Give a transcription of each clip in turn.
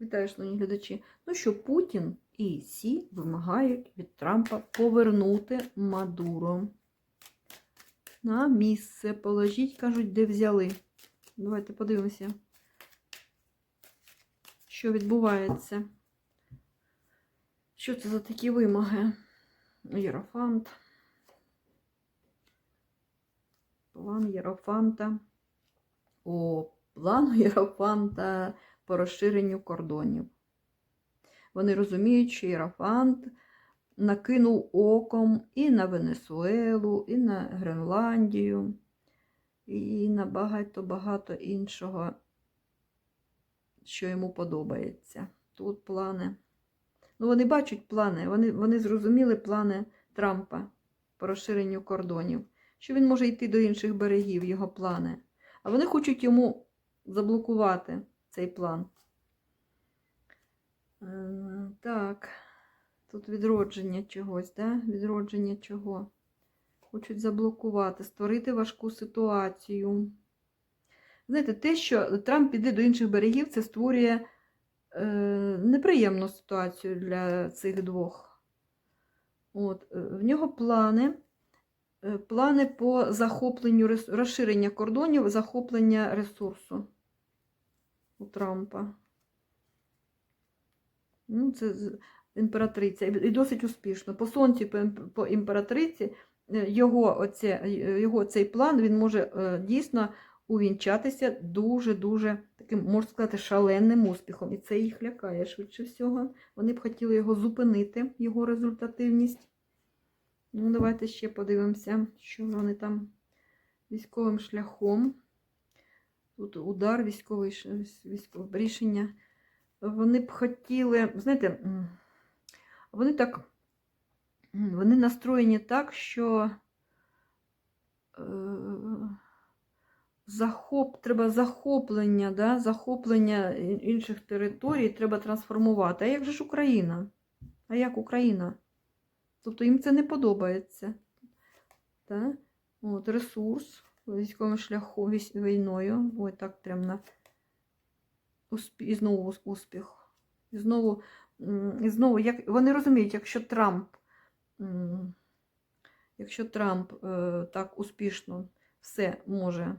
Вітаю, шановні глядачі. Ну що, Путін і Сі вимагають від Трампа повернути Мадуро. На місце положіть, кажуть, де взяли. Давайте подивимося, що відбувається. Що це за такі вимоги? Єрофант. План Єрофанта. О, план Єрофанта по розширенню кордонів. Вони розуміють, що Єрофант накинув оком і на Венесуелу, і на Гренландію, і на багато-багато іншого, що йому подобається. Тут плани. Ну, вони бачать плани, вони, вони зрозуміли плани Трампа по розширенню кордонів, що він може йти до інших берегів, його плани. А вони хочуть йому заблокувати цей план. Е, Так, тут відродження чогось, да? Відродження чого? Хочуть заблокувати, створити важку ситуацію. Знаєте, те, що Трамп піде до інших берегів, це створює е, неприємну ситуацію для цих двох. От, е, в нього плани. е, Плани по захопленню розширення кордонів, захоплення ресурсу у Трампа. Ну, це імператриця. І досить успішно. По сонці, по імператриці, е, його, оце, його цей план він може е, дійсно увінчатися дуже-дуже таким, можна сказати, шаленим успіхом. І це їх лякає швидше всього. Вони б хотіли його зупинити, його результативність. Ну, давайте ще подивимося, що вони там військовим шляхом. Тут удар, військовий військове рішення. Вони б хотіли, знаєте, вони так, вони настроєні так, що е, захоп, треба захоплення, да, захоплення інших територій треба трансформувати. А як же ж Україна? А як Україна? Тобто їм це не подобається. Да? От, ресурс військовим шляхом, вісь- війною. Ой, так прям на і знову успіх. І знову, і знову як, вони розуміють, якщо Трамп, якщо Трамп е, так успішно все може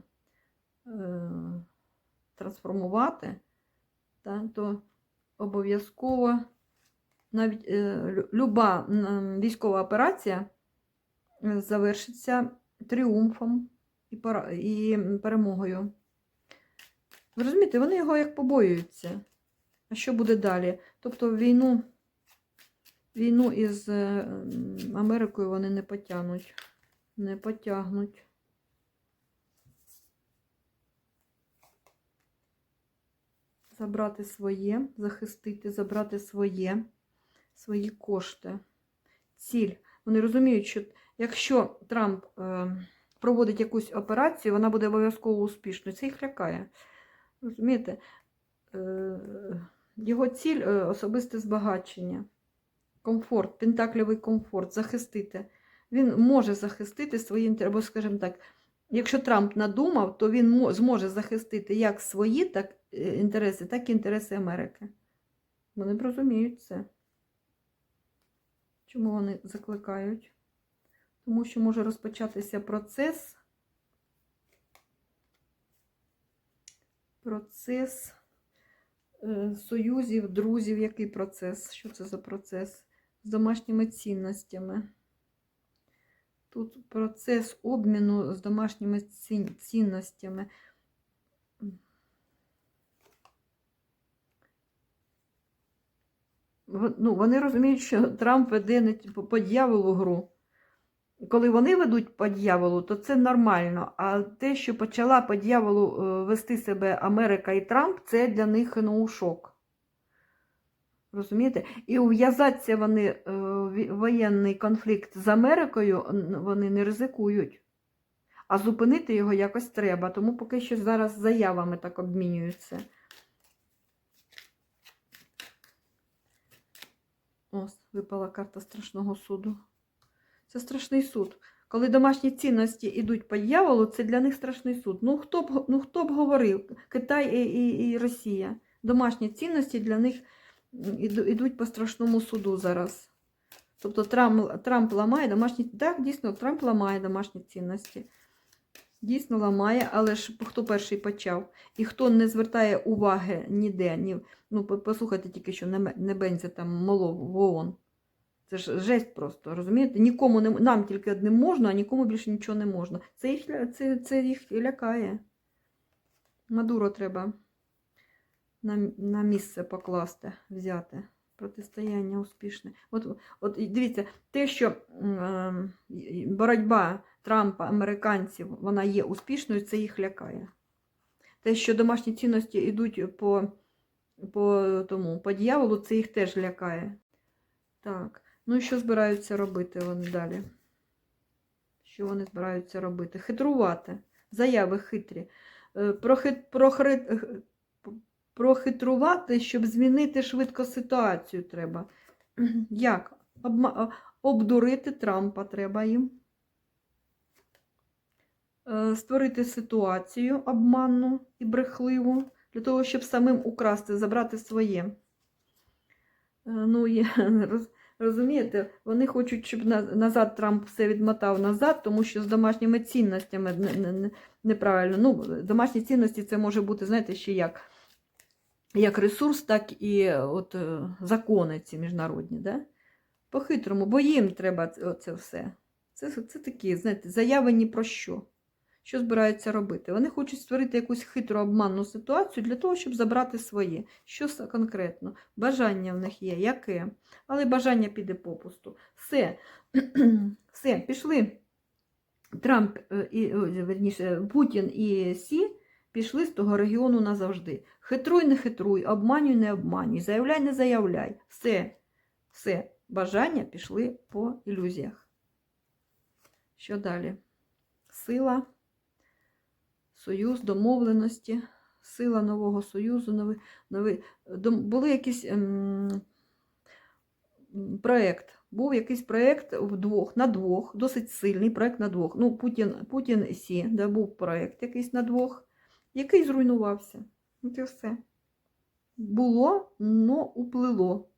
е, трансформувати, то обов'язково навіть е, люба військова операція завершиться тріумфом і, і перемогою. Ви розумієте, вони його як побоюються. А що буде далі? Тобто війну, війну із е, Америкою вони не потягнуть. Не потягнуть. Забрати своє, захистити, забрати своє, свої кошти. Ціль. Вони розуміють, що якщо Трамп е, проводить якусь операцію, вона буде обов'язково успішною. Це їх лякає. Розумієте? Е, Його ціль е, особисте збагачення, комфорт, пентакльовий комфорт, захистити. Він може захистити свої інтереси, або, скажімо так, якщо Трамп надумав, то він зможе захистити як свої так, е, інтереси, так і інтереси Америки. Вони б розуміють це. Чому вони закликають? Тому що може розпочатися процес. Процес е, союзів, друзів. Який процес? Що це за процес? З домашніми цінностями. Тут процес обміну з домашніми цінностями. Ну, вони розуміють, що Трамп веде по дьяволу гру. Коли вони ведуть по дьяволу, то це нормально. А те, що почала по дьяволу е, вести себе Америка і Трамп, це для них ну, шок. Розумієте? І ув'язатися вони е, воєнний конфлікт з Америкою вони не ризикують. А зупинити його якось треба. Тому поки що зараз заявами так обмінюються. Ось, випала карта страшного суду. Це страшний суд. Коли домашні цінності йдуть по дьяволу, це для них страшний суд. Ну хто б, ну, хто б говорив? Китай і, і, і Росія. Домашні цінності для них ідуть по страшному суду зараз. Тобто Трамп, Трамп ламає домашні. Так, дійсно, Трамп ламає домашні цінності. Дійсно ламає, але ж хто перший почав? І хто не звертає уваги ніде, ні, ну, послухайте тільки, що Небе- Небензя там молов в ООН. Це ж жесть просто, розумієте? Нікому не нам тільки одним можна, а нікому більше нічого не можна. Це їх, це, це їх лякає. Мадуро треба на, на місце покласти, взяти. Протистояння успішне. От, от дивіться, те, що і- боротьба Трампа, американців, вона є успішною, це їх лякає. Те, що домашні цінності йдуть по, по тому, по дьяволу, це їх теж лякає. Так, ну і що збираються робити вони далі? Що вони збираються робити? Хитрувати. Заяви хитрі. Е, Прохит, прохри, е, прохитрувати, щоб змінити швидко ситуацію треба. Як? Обма... Обдурити Трампа треба їм. Е, Створити ситуацію обманну і брехливу, для того, щоб самим украсти, забрати своє. Е, Ну, роз- розумієте, вони хочуть, щоб назад Трамп все відмотав назад, тому що з домашніми цінностями не- не- не- неправильно. Ну, домашні цінності це може бути, знаєте, ще як, як ресурс, так і от, е, закони ці міжнародні. Да? По-хитрому, бо їм треба це все. Це, це такі, знаєте, заяви ні про що. Що збираються робити? Вони хочуть створити якусь хитру обманну ситуацію для того, щоб забрати своє. Що конкретно? Бажання в них є, яке? Але бажання піде попусту. Все, все, пішли. Трамп е, і верніше, Путін і Сі пішли з того регіону назавжди. Хитруй, не хитруй, обманюй, не обманюй, заявляй, не заявляй. Все, все, бажання пішли по ілюзіях. Що далі? Сила, союз, домовленості, сила нового союзу, новий, новий, дом, були якісь ем, проєкт. Був якийсь проєкт вдвох, на двох, досить сильний проєкт на двох. Ну, Путін, Путін Сі, де був проєкт якийсь на двох, який зруйнувався. От і все. Було, но уплило.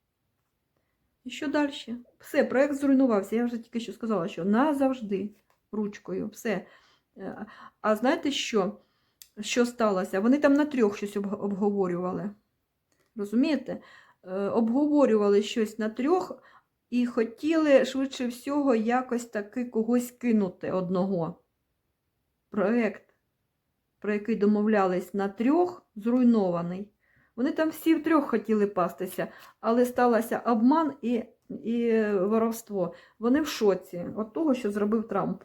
І що далі? Все, проєкт зруйнувався. Я вже тільки що сказала, що назавжди ручкою. Все. Е, А знаєте що? Що сталося? Вони там на трьох щось обговорювали. Розумієте? Е, Обговорювали щось на трьох і хотіли швидше всього якось таки когось кинути одного. Проект, про який домовлялись на трьох, зруйнований. Вони там всі втрьох хотіли пастися, але сталося обман і, і воровство. Вони в шоці від того, що зробив Трамп.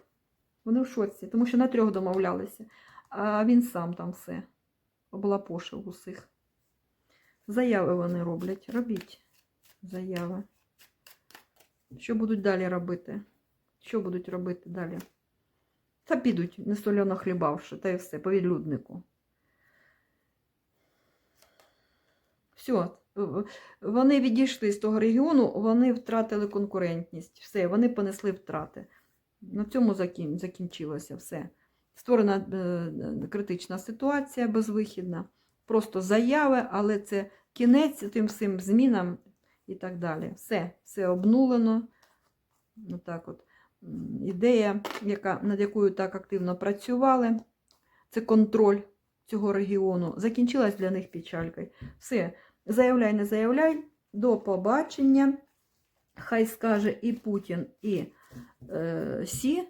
Вони в шоці, тому що на трьох домовлялися. А він сам там все облапошив усіх. Заяви вони роблять. Робіть заяви. Що будуть далі робити? Що будуть робити далі? Та підуть, не соляно хлібавши, та й все, по відлюднику. Все, вони відійшли з того регіону, вони втратили конкурентність. Все, вони понесли втрати. На цьому закін... закінчилося все. Створена е, критична ситуація безвихідна. Просто заяви, але це кінець тим всім змінам і так далі. Все, все обнулено. Отак от. Ідея, яка, над якою так активно працювали, це контроль цього регіону, закінчилась для них печалькою. Все, заявляй, не заявляй, до побачення. Хай скаже і Путін, і е, Сі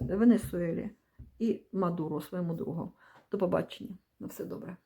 Венесуелі, і Мадуро своєму другу. До побачення. На все добре.